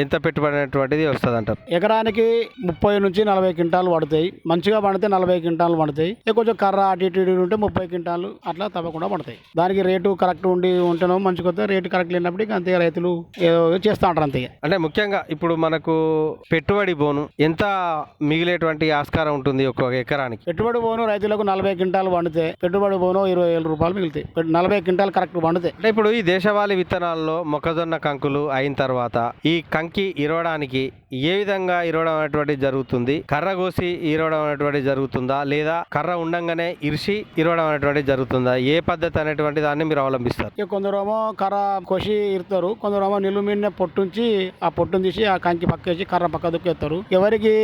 ఎంత పెట్టుబడి అనేటువంటిది వస్తుంది అంటారు ఎకరానికి ముప్పై నుంచి నలభై క్వింటాలు పడతాయి. మంచిగా పండితే నలభై క్వింటాలు పడతాయి. కొంచెం కర్ర అటు ఇటు ఉంటే ముప్పై క్వింటాలు అట్లా తప్పకుండా పడతాయి. దానికి రేటు కరెక్ట్ ఉండి ఉంటేనో మంచిగా రేటు కరెక్ట్ లేనప్పుడు ఇక అంతే రైతులు ఏదో చేస్తూ ఉంటారు అంతే. అంటే ముఖ్యంగా ఇప్పుడు మనకు పెట్టుబడి బోను ఎంత మిగిలేటువంటి ఆస్కారం ఉంటుంది ఒక్కొక్క ఎకరానికి? పెట్టుబడి పోను రైతులకు నలభై క్వింటాలు పండితే పెట్టుబడి పోను ఇరవై వేల రూపాయలు మిగులుతాయి. నలభై క్వింటాలు కరెక్ట్ పండితే. అంటే ఇప్పుడు ఈ దేశవాళీ విత్తనాల్లో మొక్కజొన్న కంకులు అయిన తర్వాత ఈ కంకి ఇరవడానికి ఏ విధంగా ఇరవడం అనేటువంటిది జరుగుతుంది? కర్ర కోసి ఇరవడం అనేటువంటిది జరుగుతుందా? లేదా కర్ర ఉండంగానే ఇరిసి ఇరవడం అనేటువంటిది జరుగుతుందా? ఏ పద్ధతి అనేటువంటి దాన్ని మీరు అవలంబిస్తారు? కొందరేమో కర్ర కొసి ఇరుతారు కొందరేమో నిలువు మీదనే పొట్టుంచి ఆ పొట్టును తీసి ఆ కంకి పక్కేసి కర్ర పక్క దుక్కేస్తారు. ఎవరికి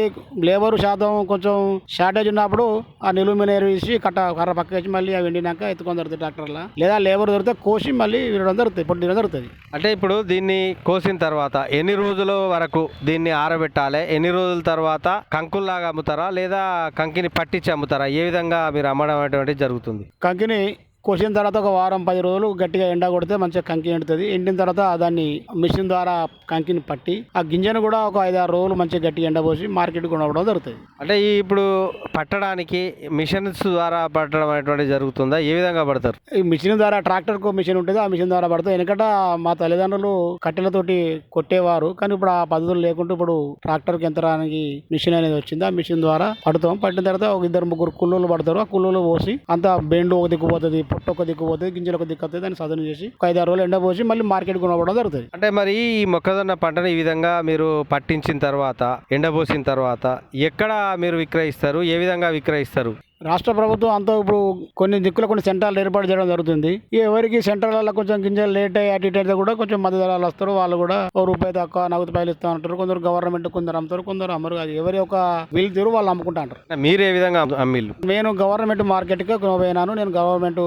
లేబర్ శాతం కొంచెం షార్టేజ్ ఉన్నప్పుడు ఆ నిలువు మీద వేసి కట్ట కర్ర పక్కేసి మళ్ళీ అవి ఎండినాక ఎత్తుకొని దొరుకుతాయి ట్రాక్టర్లో. లేదా లేబర్ దొరికితే కోసి మళ్ళీ వినడం జరుగుతుంది పొట్టు జరుగుతుంది. అంటే ఇప్పుడు దీన్ని కోసిన తర్వాత ఎన్ని రోజుల వరకు దీన్ని ఆరబెట్టాలి. ఎన్ని రోజుల తర్వాత కంకుల్లాగా అమ్ముతారా లేదా కంకిని పట్టించి అమ్ముతారా? ఏ విధంగా మీరు అమ్మడం అనేటువంటిది జరుగుతుంది? కంకిని కోసిన తర్వాత ఒక వారం పది రోజులు గట్టిగా ఎండ కొడితే మంచిగా కంకి ఎండుతుంది. ఎండిన తర్వాత దాన్ని మిషన్ ద్వారా కంకిని పట్టి ఆ గింజను కూడా ఒక ఐదు ఆరు రోజులు మంచిగా గట్టిగా ఎండపోసి మార్కెట్ కొనవడం జరుగుతుంది. అంటే ఈ ఇప్పుడు పట్టడానికి మిషన్స్ ద్వారా పట్టడం అనేటువంటిది జరుగుతుందా? ఏ విధంగా పడతారు? ఈ మిషన్ ద్వారా ట్రాక్టర్కు మిషన్ ఉంటుంది ఆ మిషన్ ద్వారా పడుతుంది వెనకట మా తల్లిదండ్రులు కట్టెలతోటి కొట్టేవారు. కానీ ఇప్పుడు ఆ పద్ధతులు లేకుండా ఇప్పుడు ట్రాక్టర్కి యంత్రానికి మిషన్ అనేది వచ్చింది. ఆ మిషన్ ద్వారా పడతాం. పట్టిన తర్వాత ఒక ఇద్దరు ముగ్గురు కుళ్ళోళ్ళు పడతారు. ఆ కుళ్ళోళ్ళు పోసి అంతా బెండు ఒక దిక్కు పోతుంది పొట్టు ఒక దిక్కు పోతుంది గింజలు ఒక దిక్కు వస్తుంది దాన్ని సదనం చేసి ఒక ఐదు ఆరు రోజులు ఎండ పోసి మళ్ళీ మార్కెట్ కొనవడం జరుగుతుంది. అంటే మరి ఈ మొక్కజొన్న పంటను ఈ విధంగా మీరు పట్టించిన తర్వాత ఎండబోసిన తర్వాత ఎక్కడ మీరు విక్రయిస్తారు? ఏ విధంగా విక్రయిస్తారు? రాష్ట్ర ప్రభుత్వం అంతా ఇప్పుడు కొన్ని దిక్కులో కొన్ని సెంటర్లు ఏర్పాటు చేయడం జరుగుతుంది. ఎవరికి సెంటర్లలో కొంచెం గింజలు లేట్ అయ్యి అటు ఇటు అయితే కూడా కొంచెం మధ్య ధరలు వస్తారు. వాళ్ళు కూడా ఓ రూపాయి తక్కువ నగదు ఇస్తూ ఉంటారు. కొందరు గవర్నమెంట్ కొందరు అమ్ముతారు కొందరు అమ్మరు. అది ఎవరి ఒక వీలు తీరు వాళ్ళు అమ్ముకుంటా ఉంటారు. అంటే మీరు ఏ విధంగా అమ్ము- అమ్మిల్లు? నేను గవర్నమెంట్ మార్కెట్కి పోయినాను. నేను గవర్నమెంట్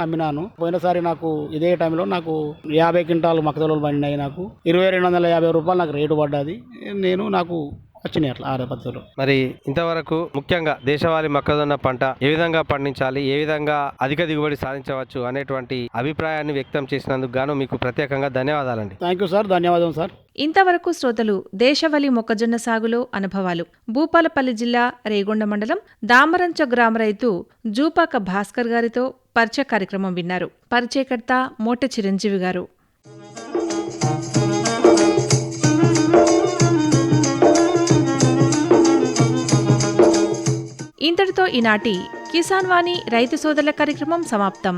అమ్మినాను. పోయినసారి నాకు ఇదే టైంలో నాకు యాభై క్వింటాలు మక్కదలు పండినాయి నాకు. ఇరవై రెండు వందల యాభై రూపాయలు నాకు రేటు పడ్డది. నేను నాకు వచ్చినాయి అట్లా ఆరు పద్ధతులు. మరి ఇంతవరకు ముఖ్యంగా దేశవాళీ మొక్కజొన్న పంట ఏ విధంగా పండించాలి ఏ విధంగా అధిక దిగుబడి సాధించవచ్చు అనేటువంటి అభిప్రాయాన్ని వ్యక్తం చేసినందుకు గాను మీకు ప్రత్యేకంగా ధన్యవాదాలండి. థ్యాంక్ యూ సార్ ధన్యవాదం సార్. ఇంతవరకు శ్రోతలు దేశవలి మొక్కజొన్న సాగులో అనుభవాలు. భూపాలపల్లి జిల్లా రేగొండ మండలం దామరంచ గ్రామ రైతు జూపాక భాస్కర్ గారితో పరిచయ కార్యక్రమం విన్నారు. పరిచయకర్త మోట చిరంజీవి గారు. ఇంతటితో ఈనాటి కిసాన్ వాణి రైతు సోదరుల కార్యక్రమం సమాప్తం.